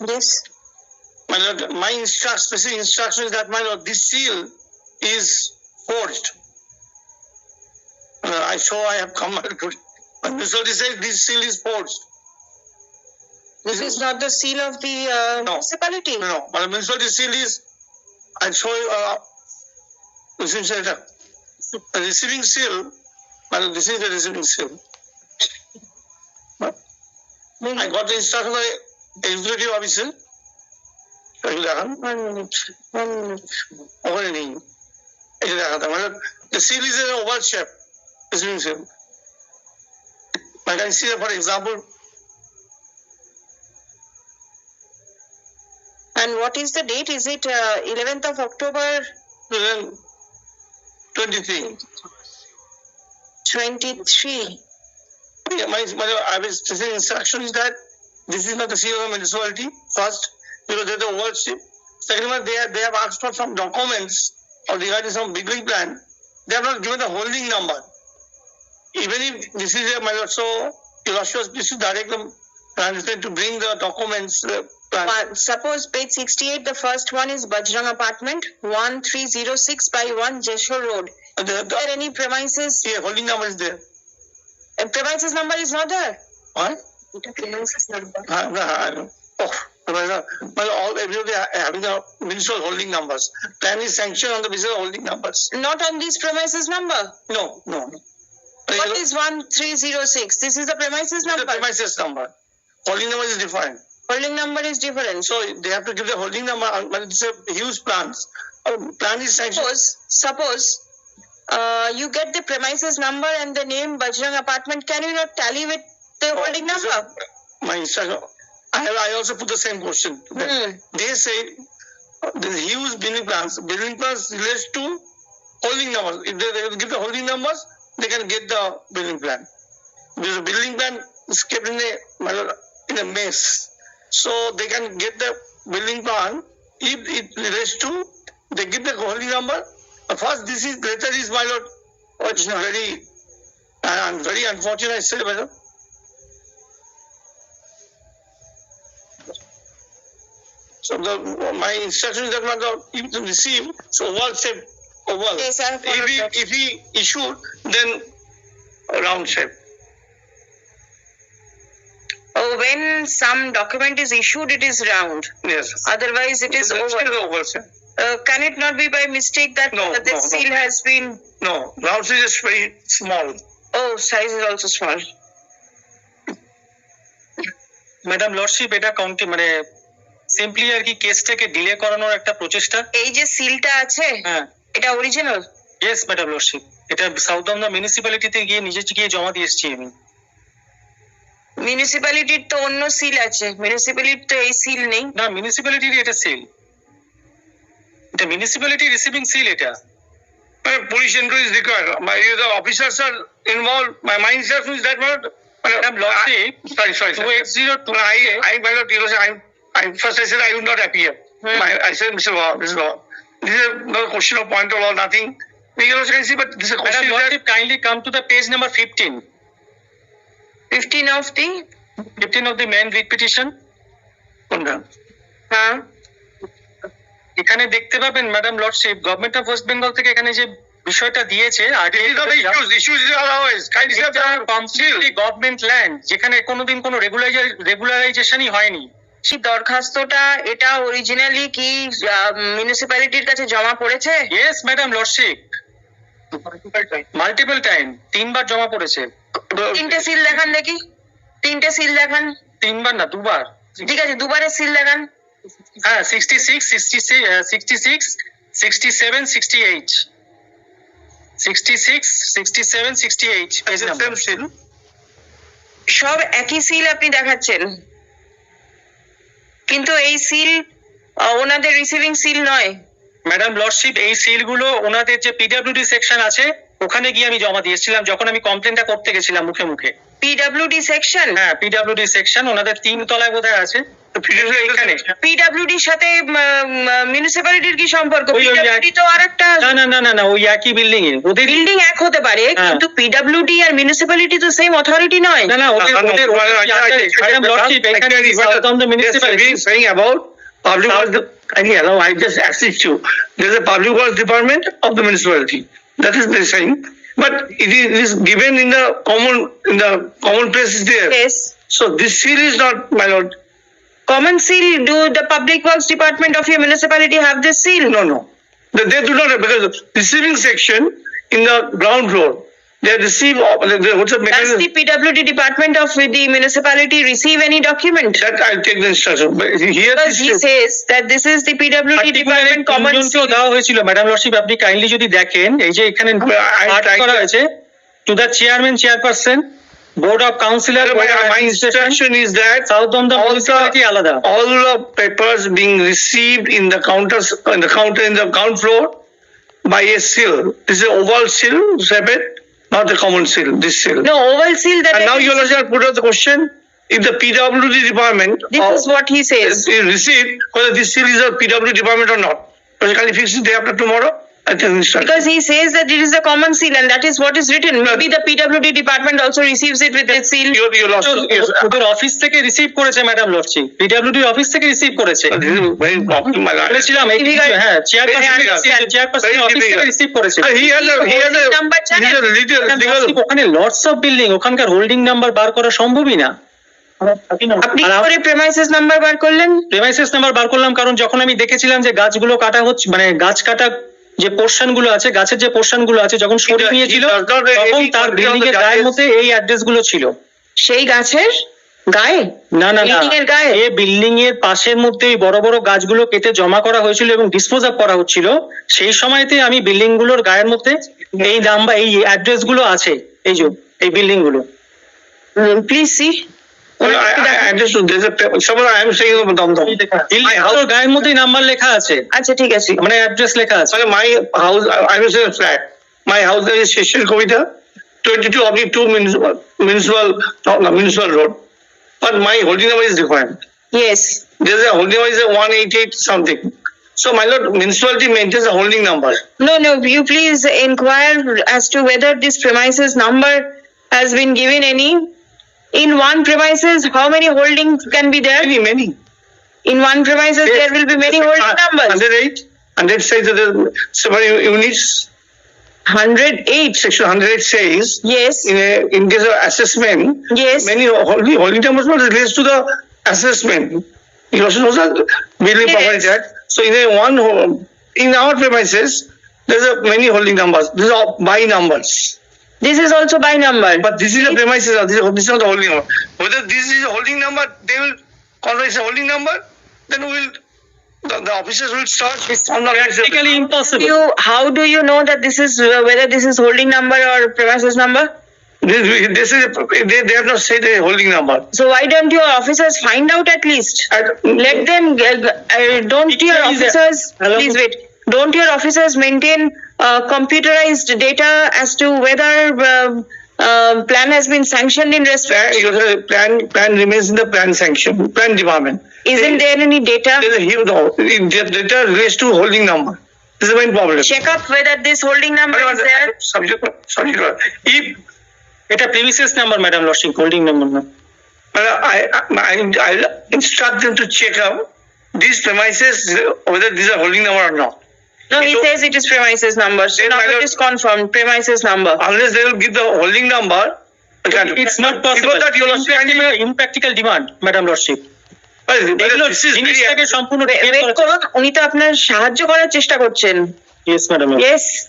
Yes. My lord, my instruction, specific instruction is that, my lord, this seal is forged. Uh, I show I have come, my lord. My municipality says this seal is forged. This is not the seal of the uh, No. municipality. No, my municipality seal is, I show you, uh, receiving seal, the receiving seal, my lord, this is the receiving seal. I got the instruction by executive officer. এগুলো দেখান. ওখানে নেই মানে the seal is an oval shape like I see for example And what is the date? Is it uh, 11th of October 23 23? Yeah, my, my, I was specific instruction is that this is not the the municipality, first, because they're the worship. Second one, they have, they have asked for some documents or regarding some building plan. They have not given the holding number. Even if this is a, my lord, so, your Lordship, please to direct them, translator to bring the documents, uh, suppose page 68, the first one is Bajrang Apartment, 1306 by 1 Jeshore Road. Uh, the, Is there any premises? yeah, holding number is there. Uh, premises number is not there. What? Premises number. Uh, no, Oh, my all, everybody having the municipal holding numbers. Plan is sanctioned on the basis of holding numbers. Not on this premises number. No, no. What is 1306? This is the premises number. the premises number? Holding number is different. Holding number is different. So they have to give the holding number, uh, but it's a huge plans. Uh, plan is sanctioned. Suppose, suppose uh, you get the premises number and the name Bajrang Apartment. Can you not tally with the holding So, number? My instruction. I have, I also put the same question. Hmm. They say the huge building plans. Building plans relates to holding numbers. If they, they give the holding numbers, they can get the building plan. Because the building plan is kept in a in a mess. So they can get the building plan if it relates to they give the holding number. First, this is letter is my lord. Oh, it's very uh, very unfortunate. I say, So the my instruction is that my lord, if to receive, so oval shape, oval. Yes, I have followed If he that. if he issued, then a round shape. Oh, when some document is issued, it is round. Yes. Otherwise, it is It's oval. still oval shape. Uh, can it not be by mistake that No, uh, this no, no. seal has been? No, round shape is very small. Oh, size is also small. Madam lordship এটা county মানে simply আর কি কেসটাকে delay করানোর একটা প্রচেষ্টা এই যে সিলটা আছে হ্যাঁ এটা অরিজিনাল ইয়েস ম্যাডাম লর্ডশিপ এটা সাউথ দমদম মিউনিসিপ্যালিটিতে গিয়ে নিজে গিয়ে জমা দিয়ে এসেছি আমি মিউনিসিপ্যালিটির তো অন্য সিল আছে মিউনিসিপ্যালিটির তো এই সিল নেই না মিউনিসিপ্যালিটির এটা সিল এটা মিউনিসিপ্যালিটি রিসিভিং সিল এটা My police inquiry is required. My the officers are involved. My my instruction is that one. Madam lordship Sorry, sorry, two sorry. Eight zero two No, I, I first I said I will not appear. Mm. My, I said, Mr. Law, Mr. Law, this is not a question of point of law, nothing. Megaloscancy, but this is a question. Madam, that... kindly come to the page number 15. 15 of the? 15 of the main writ petition. এখানে দেখতে পাবেন madam lordship government of West Bengal থেকে এখানে যে বিষয়টা দিয়েছে completely government land যেখানে কোনোদিন কোনো রেগুলারাইজেশনই হয়নি সেই দরখাস্তটা এটা অরিজিনালি কি মিউনিসিপ্যালিটির কাছে জমা পড়েছে? Yes madam lordship multiple time তিনবার জমা পড়েছে। তিনটে সিল দেখান দেখি। তিনটে সিল দেখান। তিনবার না দুবার। ঠিক আছে দুবারের সিল দেখান। হ্যাঁ sixty six sixty sixty six sixty seven sixty eight sixty six sixty seven sixty eight same seal. সব একই সিল আপনি দেখাচ্ছেন। কিন্তু এই সিল ওনাদের রিসিভিং সিল নয়। ম্যাডাম লর্ডশিপ এই সিলগুলো ওনাদের যে পিডব্লিউডি সেকশন আছে, ওখানে গিয়ে আমি জমা দিয়েছিলাম, যখন আমি কমপ্লেনটা করতে গেছিলাম মুখে মুখে। পিডব্লিউডি সেকশন হ্যাঁ পিডব্লিউডি সেকশন ওনাদের তিন তলায় বোধহয় আছে পিডব্লিউডির সাথে মিউনিসিপ্যালিটির কি সম্পর্ক পিডব্লিউডি তো আর একটা না না না না না ওই একই বিল্ডিং এ ওদের বিল্ডিং এক হতে পারে হ্যাঁ। কিন্তু পিডব্লিউডি আর মিউনিসিপ্যালিটি তো সেম অথরিটি নয় না না ওদের ওদের ম্যাডাম লর্ডশিপ এখানে south on the municipality Yes, saying about public works, and yeah, no, I just assist you. There's a public works department of the municipality. That is the saying. But it is, it is given in the common, in the common place is there. Yes. So this seal is not, my lord, Common seal, do the public works department of your municipality have this seal? no, no. They, do not, have because the receiving section in the ground floor, they receive, uh, what's the mechanism? Does the PWD department of the municipality receive any document? That I'll take the instruction, but here Because he says that this is the PWD department common. দেওয়া হয়েছিল madam lordship আপনি kindly যদি দেখেন এই যে এখানে পাঠ করা হয়েছে to the chairman chairperson board of councillor my, my instruction is that the all the, আলাদা all the papers being received in the counters, in the counter, in the ground floor by a seal. This is oval seal, separate, not the common seal, this seal. No, oval seal that And I now you will put out the question, if the PWD department This is what he says. is received, whether this seal is a PWD department or not. Because can you fix it day after tomorrow? Because he says that it is a common seal and that is what is written. Maybe the PWD department also receives it with its seal. You, you lost, yes, ওদের office থেকে receive করেছে madam lordship PWD office থেকে receive করেছে this is very problem, my lord. বলেছিলাম এই. হ্যাঁ chairperson. Chairperson office থেকে receive করেছে Uh, ওখানে লর্ডস অফ বিল্ডিং ওখানকার হোল্ডিং নাম্বার বার করা সম্ভবই না আপনি কি করে প্রেমাইসেস নাম্বার বার করলেন প্রেমাইসেস নাম্বার বার করলাম কারণ যখন আমি দেখেছিলাম যে গাছগুলো কাটা হচ্ছে মানে গাছ কাটা যে পোর্শনগুলো আছে গাছের যে পোর্শনগুলো আছে যখন সরিয়ে নিয়েছিল তখন তার বিল্ডিং এর গায়ের মধ্যে এই অ্যাড্রেসগুলো ছিল। সেই গাছের গায়ে? না না না। Building এর গায়ে? এ বিল্ডিং এর পাশের মধ্যে এই বড় বড় গাছগুলো কেটে জমা করা হয়েছিল এবং ডিসপোজ আপ করা হচ্ছিল। সেই সময়তে আমি বিল্ডিংগুলোর গায়ের মধ্যে এই নাম্বার এই অ্যাড্রেসগুলো আছে এই যে এই বিল্ডিংগুলো। Please see Well, I, I I understood, there's a, someone I am saying about Dum Dum. Building গায়ের মধ্যেই নাম্বার লেখা আছে আচ্ছা ঠিক আছে মানে অ্যাড্রেস লেখা আছে my house, I- I was in a flat. My house there is Session Kovita, twenty-two oblique two municipal, municipal, no, no, municipal road. But my holding number is different. Yes There's a holding number is a one eight eight something. So my lord, municipality maintains a holding number. No, no, you please inquire as to whether this premises number has been given any. In one premises, how many holdings can be there? Many, many. In one premises, there will be many holding numbers. Hundred eight, hundred says that there's seven units, Hundred eight. section hundred eight says, Yes, in a, in case of assessment, yes. many holding, holding numbers not relates to the assessment. You also know the building Yes. property act. So in a one, ho- in our premises, there's a many holding numbers. These are by numbers. This is also by number. But this is a premises, uh, this is, this is not the holding number. Whether this is a holding number, they will convert it's a holding number, then we will, the, the officers will on the practically impossible You, how do you know that this is uh, whether this is holding number or premises number? This, this is, a- they, they have not said a holding number. So why don't your officers find out at least? Let them uh, uh, don't It your officers Hello? please wait don't your officers maintain uh, uh, computerized data as to whether um, uh, plan has been sanctioned in respect. Plan, plan, plan remains in the plan sanction, plan department. Isn't there, any data? There's a huge data relates to holding number. This is my problem. Check up whether this holding number is there. Subject, subject, if এটা premises number, Madam Loshing, holding number. I, I, I'll instruct them to check out these premises whether these are holding number or not. No, he so, says it is premises number. So now it is confirmed premises number. Unless they will give the holding number, it's not possible. Because that you are impractical, impractical demand, Madam Lordship. সাহায্য করার চেষ্টা করছেন yes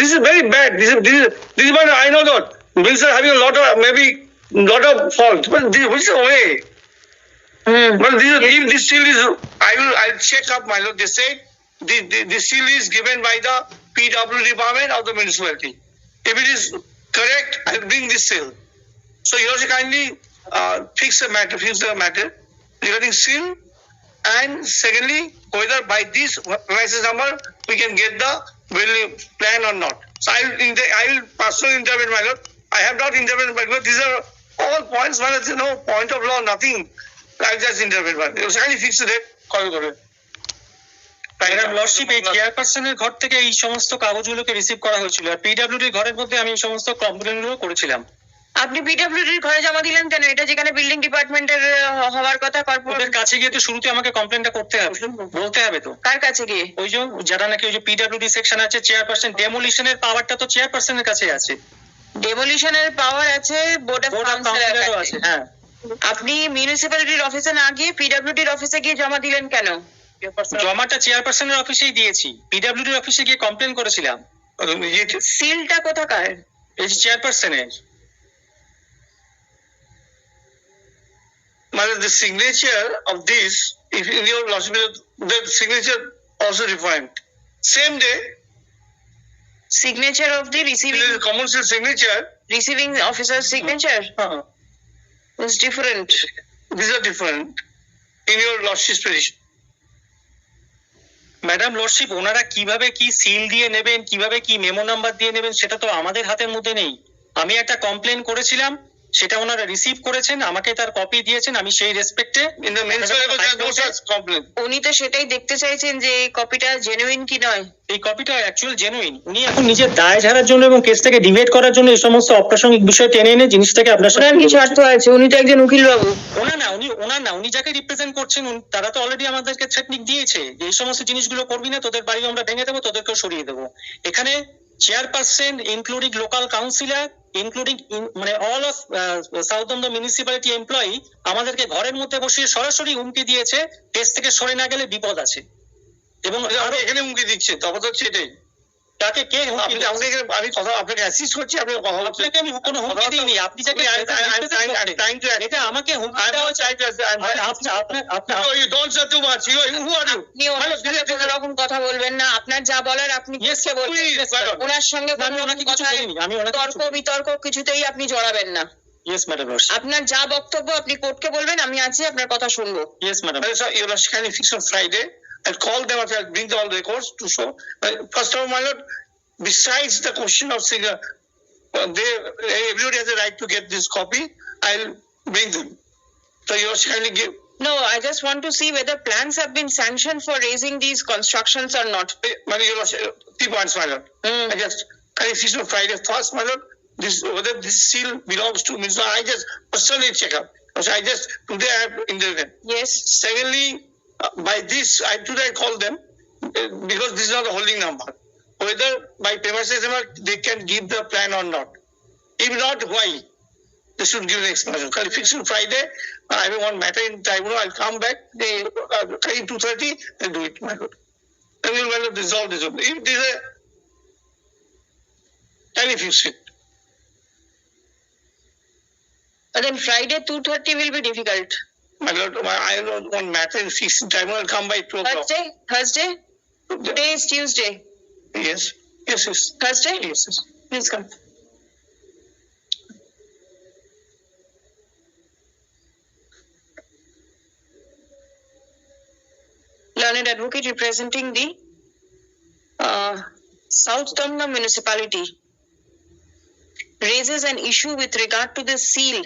this is very bad. This I know that. A lot of maybe lot of fault, but this, which is way. hmm. But this, is- if this seal is, I will, I'll check up, my lord, they say, the, the, the seal is given by the PW department of the municipality. If it is correct, I'll bring this seal. So you also kindly, uh, fix the matter, fix the matter regarding seal. And secondly, whether by this license number, we can get the building plan or not. So I will, I will personally intervene, my lord. I have not intervened, my lord. These are all points, lord. No point of law, nothing. I just intervene, my lord. You kindly fix the করে madam lordship এই চেয়ারপারসনের ঘর থেকে এই সমস্ত কাগজগুলোকে receive করা হয়েছিল। আর পিডব্লিউডির ঘরের মধ্যে আমি এই সমস্ত কমপ্লেনগুলো করেছিলাম। আপনি পিডব্লিউডির ঘরে জমা দিলেন কেন? এটা যেখানে বিল্ডিং ডিপার্টমেন্টের হওয়ার কথা ওদের কর্পোরেট কাছে গিয়ে তো শুরুতে আমাকে কমপ্লেনটা করতে হবে। বলতে হবে তো। কার কাছে গিয়ে? ওই যে যারা নাকি ওই যে পিডব্লিউডি সেকশন আছে চেয়ারপারসন ডেমোলিশনের পাওয়ারটা তো চেয়ারপারসনের কাছে আছে। ডেমোলিশনের পাওয়ার আছে বোর্ড অফ কাউন্সিলর আছে হ্যাঁ। আপনি মিউনিসিপ্যালিটির অফিসে না গিয়ে পিডব্লিউডির অফিসে গিয়ে জমা দিলেন কেন? জমাটা চেয়ারপারসনের অফিসেই দিয়েছি। পিডব্লিউডির অফিসে গিয়ে কমপ্লেন করেছিলাম। সিলটা কোথাকার? এই চেয়ারপারসনের Mother, the signature of this, if in your lordship, the signature also different. Same day, signature of the receiving it is common seal signature, receiving officer signature হ্যাঁ। Is different these are different. In your lordship's petition. Madam lordship ওনারা কীভাবে কি seal দিয়ে নেবেন কীভাবে কি memo number দিয়ে নেবেন সেটা তো আমাদের হাতের মধ্যে নেই। আমি একটা কমপ্লেন করেছিলাম সেটা ওনারা রিসিভ করেছেন আমাকে তার কপি দিয়েছেন আমি সেই রেসপেক্টে. উনি তো সেটাই দেখতে চাইছেন যে এই কপিটা জেনুইন কি নয়। এই কপিটা অ্যাকচুয়াল জেনুইন উনি এখন নিজের দায় ঝাড়ার জন্য এবং কেসটাকে ডিবেট করার জন্য এই সমস্ত অপ্রাসঙ্গিক বিষয় টেনে এনে জিনিসটাকে আপনার সাথে কি স্বার্থ আছে? উনি তো একজন উকিল বাবু ওনার না উনি ওনার না উনি যাকে রিপ্রেজেন্ট করছেন উনি- তারা তো অলরেডি আমাদেরকে থ্রেটনিক দিয়েছে যে এই সমস্ত জিনিসগুলো করবি না তোদের বাড়ি আমরা ভেঙে দেবো তোদেরকেও সরিয়ে দেবো। এখানে chairperson including local councillor including মানে all of south Dum Dum municipality employee আমাদেরকে ঘরের মধ্যে বসিয়ে সরাসরি হুমকি দিয়েছে দেশ থেকে সরে না গেলে বিপদ আছে। এবং এখানে এখানে দিচ্ছে তখন তো হচ্ছে এটাই। তাকে কে আমি কথা আপনাকে অ্যাসিস্ট করছি আপনি আপনাকে আমি কোনো হুমকি দিইনি আপনি যাকে এটা আমাকে হুমকি চাই আপনি আপনি you don't too much you who are you আপনি কথা বলবেন না আপনার যা বলার আপনি বলবেন ওনার সঙ্গে আমি ওনাকে কিছু বলিনি আমি ওনাকে তর্ক বিতর্ক কিছুতেই আপনি জড়াবেন না। আপনার যা বক্তব্য আপনি কোর্টকে বলবেন আমি আছি আপনার কথা শুনব। Yes madam you are fix on Friday fix on Friday. I'll call them after I'll bring the all the records to show. First of all, my lord, besides the question of singer, uh, they, everybody has a right to get this copy. I'll bring them. So you kindly give, No, I just want to see whether plans have been sanctioned for raising these constructions or not. eh, my lord, uh, three points, my lord. Hmm. I just, kindly fix on Friday first, my lord. This, whether this seal belongs to me, so I just personally check up. So I just, today I have intervened. Yes, Secondly, by this, I today I call them uh, because this is not a holding number. Whether by premises they can give the plan or not. If not, why? They should give an explanation. Can fix it Friday? Uh, I have one matter in tribunal. I'll come back. They uh, two thirty. They do it. My God. Then we'll well resolve this. one. If this is a fix it? but then Friday two thirty will be difficult. My lord, my, I have one matter fixed tribunal. I'll come by two o'clock. Thursday, Thursday, today is Tuesday. Yes. Yes. Yes. Thursday, Yes. yes. please come. Learned advocate representing the uh, South Tamna municipality raises an issue with regard to the seal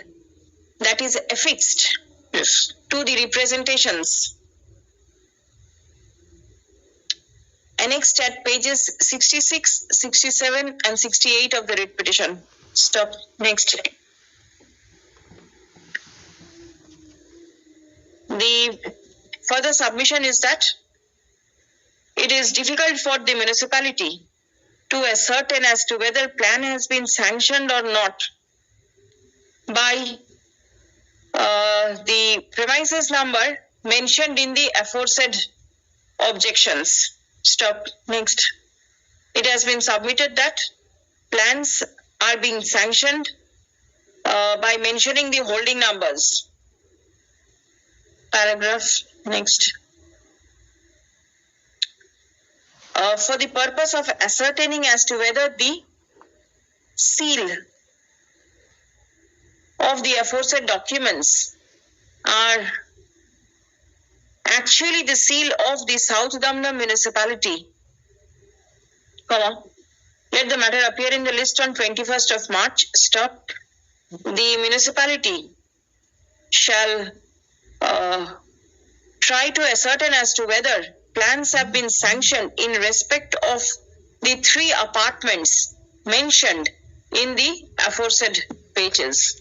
that is affixed To the representations annexed at pages 66, 67, and 68 of the writ petition. Stop. Next. The further submission is that it is difficult for the municipality to ascertain as to whether plan has been sanctioned or not by the premises number mentioned in the aforesaid objections. Stop. Next. It has been submitted that plans are being sanctioned uh, by mentioning the holding numbers. Paragraph. Next. Uh, for the purpose of ascertaining as to whether the seal of the aforesaid documents are actually the seal of the South Damna municipality, comma, Let the matter appear in the list on 21st of March. Stop. The municipality shall uh, try to ascertain as to whether plans have been sanctioned in respect of the three apartments mentioned in the aforesaid pages.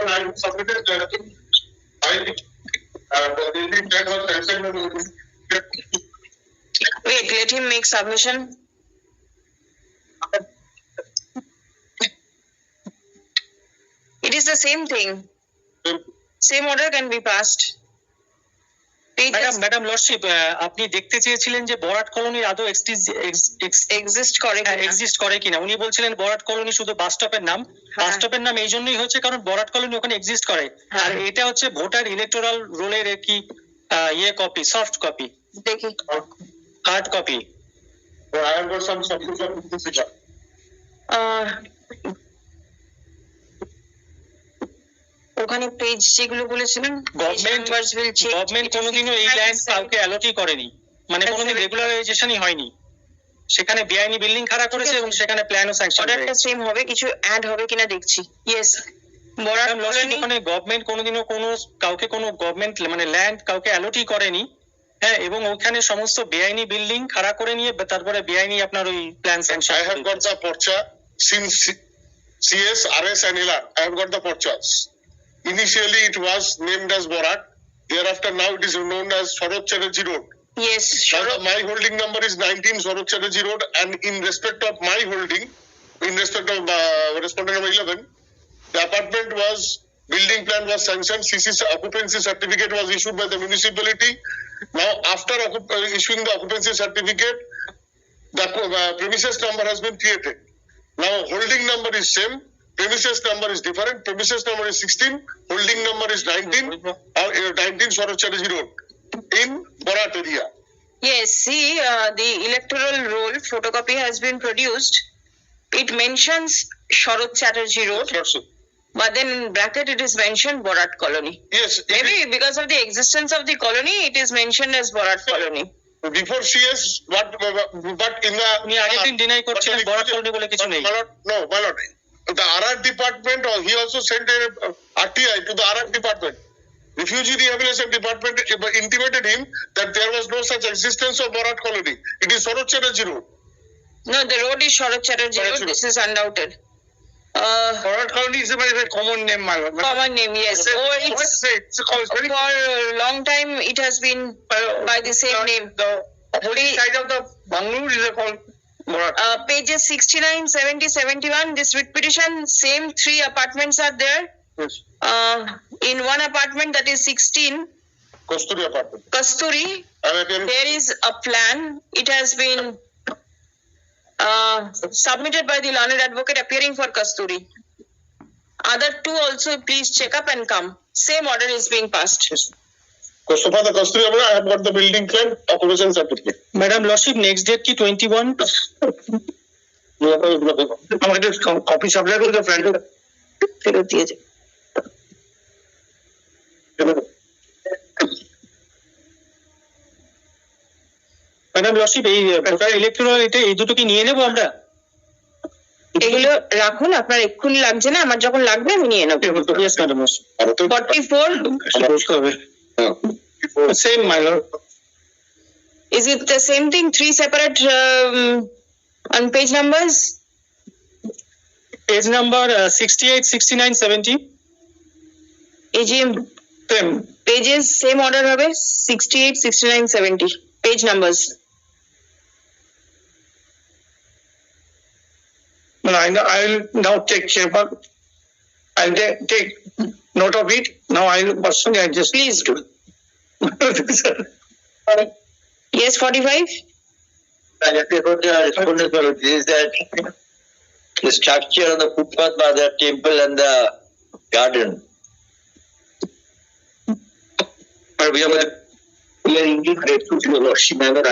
I submitted Wait, let him make submission. It is the same thing. Same order can be passed. Madam madam lordship আপনি দেখতে চেয়েছিলেন যে বরাট কলোনির আদৌ exist করে exist করে কিনা? উনি বলছিলেন বরাট কলোনি শুধু বাস স্টপের নাম। বাস হ্যাঁ। স্টপের নাম এই জন্যই হচ্ছে কারণ বরাট কলোনি ওখানে এক্সিস্ট করে। হ্যাঁ। আর এটা হচ্ছে ভোটার ইলেকটোরাল রোলের কি আহ, ইয়ে কপি সফট কপি দেখি। Hard copy I have got some submission with ওখানে পেজ যেগুলো বলেছিলেন গভর্নমেন্ট গভর্নমেন্ট কোনোদিনও এই ল্যান্ড কাউকে অ্যালোটই করেনি। মানে কোনোদিন রেগুলারাইজেশনই হয়নি। সেখানে বেআইনি বিল্ডিং খাড়া করেছে এবং সেখানে প্ল্যানও স্যাংশন অর্ডারটা সেম হবে কিছু অ্যাড হবে কিনা দেখছি। ইয়েস বড় ওখানে গভর্নমেন্ট কোনোদিনও কোনো কাউকে কোনো গভর্নমেন্ট মানে ল্যান্ড কাউকে অ্যালোটই করেনি। হ্যাঁ এবং ওখানে সমস্ত বেআইনি বিল্ডিং খাড়া করে নিয়ে তারপরে বেআইনি আপনার ওই plan sanction I have got the porcha since CS, RS and LR. I have got the porchas. Initially, it was named as Borat. Thereafter, now it is known as Sarot Chatterjee Road. Yes, sure. My holding number is 19 Sarot Chatterjee Road, and in respect of my holding, in respect of uh, respondent number 11, the apartment was building plan was sanctioned, CC's occupancy certificate was issued by the municipality. Now, after uh, issuing the occupancy certificate, the uh, premises number has been created. Now, holding number is same, premises number is different, premises number is sixteen, holding number is nineteen, or uh, nineteen Swaraj Chatterjee Road in Borat area. Yes, see, uh, the electoral roll photocopy has been produced. It mentions Sharad Chatterjee Road, also- but then in bracket it is mentioned Borat Colony. Yes, Maybe because of the existence of the colony, it is mentioned as Borat Colony. is before CS, but but in the উনি আগের দিন deny the Barat colony বলে কিছু নেই my lord, no, my. The RR department, or he also sent a uh, RTI to the RR department. Refugee Rehabilitation Department uh, intimated him that there was no such existence of Borat colony. It is Sorot Chatterjee Road. No, the road is Sharad Chatterjee Road. This is undoubted. Uh, Borat colony is a very common name my lord. common name, yes. Oh, it's say? It's it's very for a long time it has been by the same the- name. The opposite side of the Bangalore is a called Borat. Uh, pages 69, 70, 71, this writ petition, same three apartments are there. Yes. Uh, in one apartment that is 16, Kasturi apartment. Kasturi, there is a plan. It has been uh, submitted by the learned advocate appearing for Kasturi. Other two also, please check up and come. Same order is being passed. so far the Kasturi, I have got the building plan, occupation certificate. Madam lordship next date কি twenty one আমাকে copy supply করে দাও friend ফেরত দিয়েছে madam lordship এই electoral এটা এই দুটো কি নিয়ে নেব আমরা? এগুলো রাখুন আপনার এক্ষুনি লাগছে না আমার যখন লাগবে আমি নিয়ে নেব। Forty four Oh. Oh, same, my lord. Is it the same thing? Three separate um, on page numbers? Page number uh, 68, 69, 70. AGM. Same. Pages same order right? 68, 69, 70. Page numbers. I, I'll now take care, but I'll take note of it. Now I personally I just Please do. Yes, 45? And if you go to the respondents, is that the structure on the footpath by the temple and the garden. But we have a, we are indeed grateful to your lordship. I have